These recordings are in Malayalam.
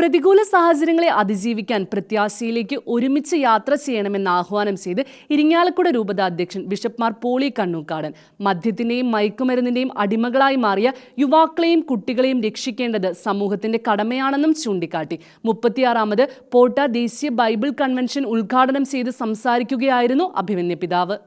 പ്രതികൂല സാഹചര്യങ്ങളെ അതിജീവിക്കാൻ പ്രത്യാശയിലേക്ക് ഒരുമിച്ച് യാത്ര ചെയ്യണമെന്ന് ആഹ്വാനം ചെയ്ത് ഇരിങ്ങാലക്കുട രൂപത അധ്യക്ഷൻ ബിഷപ്പ് മാർ പോളി കണ്ണൂക്കാടൻ. മദ്യത്തിന്റെയും മയക്കുമരുന്നിന്റെയും അടിമകളായി മാറിയ യുവാക്കളെയും കുട്ടികളെയും രക്ഷിക്കേണ്ടത് സമൂഹത്തിന്റെ കടമയാണെന്നും ചൂണ്ടിക്കാട്ടി. മുപ്പത്തിയാറാമത് പോട്ട ദേശീയ ബൈബിൾ കൺവെൻഷൻ ഉദ്ഘാടനം ചെയ്ത് സംസാരിക്കുകയായിരുന്നു അഭിമന്യ പിതാവ്.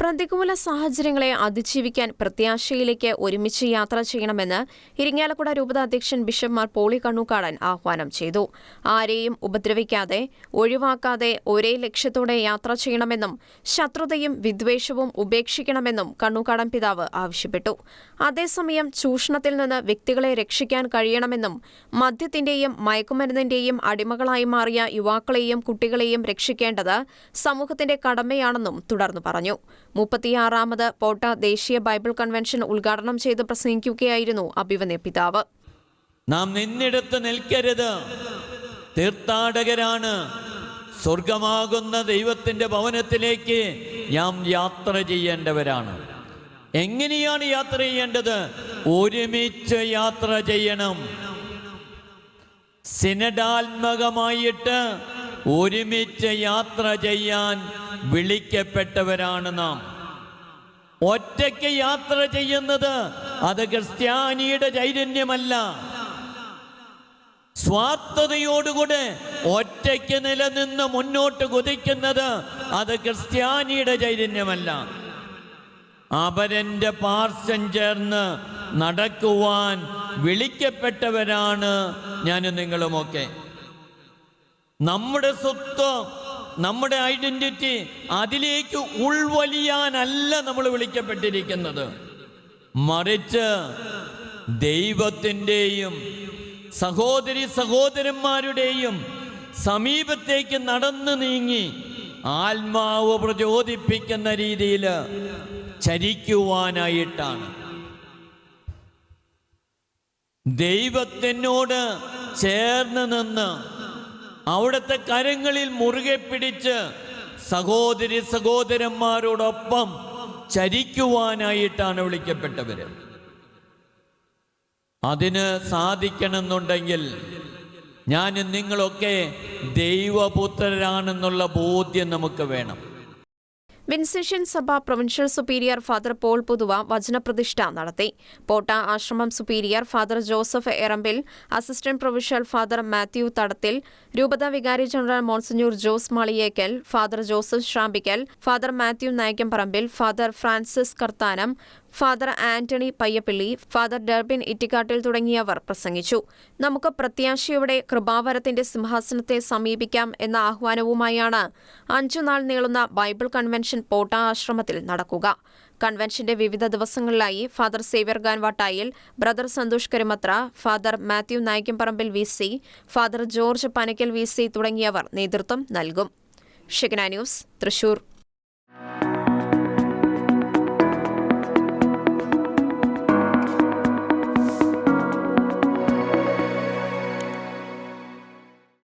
പ്രതികൂല സാഹചര്യങ്ങളെ അതിജീവിക്കാൻ പ്രത്യാശയിലേക്ക് ഒരുമിച്ച് യാത്ര ചെയ്യണമെന്ന് ഇരിങ്ങാലക്കുട രൂപത അധ്യക്ഷൻ ബിഷപ്പ് മാർ പോളി കണ്ണൂക്കാടൻ ആഹ്വാനം ചെയ്തു. ആരെയും ഉപദ്രവിക്കാതെ ഒഴിവാക്കാതെ ഒരേ ലക്ഷ്യത്തോടെ യാത്ര ചെയ്യണമെന്നും ശത്രുതയും വിദ്വേഷവും ഉപേക്ഷിക്കണമെന്നും കണ്ണൂക്കാടൻ പിതാവ് ആവശ്യപ്പെട്ടു. അതേസമയം ചൂഷണത്തിൽ നിന്ന് വ്യക്തികളെ രക്ഷിക്കാൻ കഴിയണമെന്നും മദ്യത്തിന്റെയും മയക്കുമരുന്നിന്റെയും അടിമകളായി മാറിയ യുവാക്കളെയും കുട്ടികളെയും രക്ഷിക്കേണ്ടത് സമൂഹത്തിന്റെ കടമയാണെന്നും തുടർന്നു പറഞ്ഞു. മുപ്പത്തിയാറാമത് പോട്ട ദേശീയ ബൈബിൾ കൺവെൻഷൻ ഉദ്ഘാടനം ചെയ്ത് പ്രസംഗിക്കുകയായിരുന്നു അഭിവന്യ പിതാവ്. നാം നിന്നിടത്ത് നിൽക്കരുത്. തീർത്ഥാടകരാണ്. സ്വർഗമാകുന്ന ദൈവത്തിന്റെ ഭവനത്തിലേക്ക് നാം യാത്ര ചെയ്യേണ്ടവരാണ്. എങ്ങനെയാണ് യാത്ര ചെയ്യേണ്ടത്? ഒരുമിച്ച് യാത്ര ചെയ്യണം. സിനഡാത്മകമായിട്ട് ഒരുമിച്ച് യാത്ര ചെയ്യാൻ വിളിക്കപ്പെട്ടവരാണ് നാം. ഒറ്റയ്ക്ക് യാത്ര ചെയ്യുന്നത് അത് ക്രിസ്ത്യാനിയുടെ ചൈതന്യമല്ല. സ്വാർത്ഥതയോടുകൂടെ ഒറ്റയ്ക്ക് നിലനിന്ന് മുന്നോട്ട് കുതിക്കുന്നത് അത് ക്രിസ്ത്യാനിയുടെ ചൈതന്യമല്ല. അവരെ പാർശ്വം ചേർന്ന് നടക്കുവാൻ വിളിക്കപ്പെട്ടവരാണ് ഞാനും നിങ്ങളുമൊക്കെ. നമ്മുടെ സ്വത്ത് നമ്മുടെ ഐഡന്റിറ്റി അതിലേക്ക് ഉൾവലിയാനല്ല നമ്മൾ വിളിക്കപ്പെട്ടിരിക്കുന്നത്. മറിച്ച് ദൈവത്തിന്റെയും സഹോദരി സഹോദരന്മാരുടെയും സമീപത്തേക്ക് നടന്നു നീങ്ങി ആത്മാവ് പ്രചോദിപ്പിക്കുന്ന രീതിയിൽ ചരിക്കുവാനായിട്ടാണ്. ദൈവത്തിനോട് ചേർന്ന് നിന്ന് അവിടുത്തെ കരങ്ങളിൽ മുറുകെ പിടിച്ച് സഹോദരി സഹോദരന്മാരോടൊപ്പം ചരിക്കുവാനായിട്ടാണ് വിളിക്കപ്പെട്ടവര്. അതിന് സാധിക്കണമെന്നുണ്ടെങ്കിൽ ഞാൻ നിങ്ങളൊക്കെ ദൈവപുത്രരാണെന്നുള്ള ബോധ്യം നമുക്ക് വേണം. വിൻസെഷൻ സഭ provincial superior father Paul Puthuva വചനപ്രതിഷ്ഠ നടത്തി. പോട്ട ആശ്രമം superior father Joseph Erambil assistant provincial father Mathew Thadathil രൂപത വികാരി general monsignor Jose Maliyekkal father Joseph Shrambikkal father Mathew Naickamparambil father Francis Karthanam father Antony Payyappilly father Derbin Ittikkattil തുടങ്ങിയവർ പ്രസംഗിച്ചു. നമുക്ക് പ്രത്യാശയോടെ കൃപാവരത്തിന്റെ സിംഹാസനത്തെ സമീപിക്കാം എന്ന ആഹ്വാനവുമായാണ് അഞ്ചുനാൾ നീളുന്ന ബൈബിൾ കൺവെൻഷൻ പോട്ട ആശ്രമത്തിൽ നടക്കുക. കൺവെൻഷന്റെ വിവിധ ദിവസങ്ങളിലായി father Xavier ഗാൻവാട്ടായിൽ brother Santhosh Karumathra father Mathew Naickamparambil V C father George Panakkal V C തുടങ്ങിയവർ നേതൃത്വം നൽകും. ന്യൂസ് തൃശൂർ.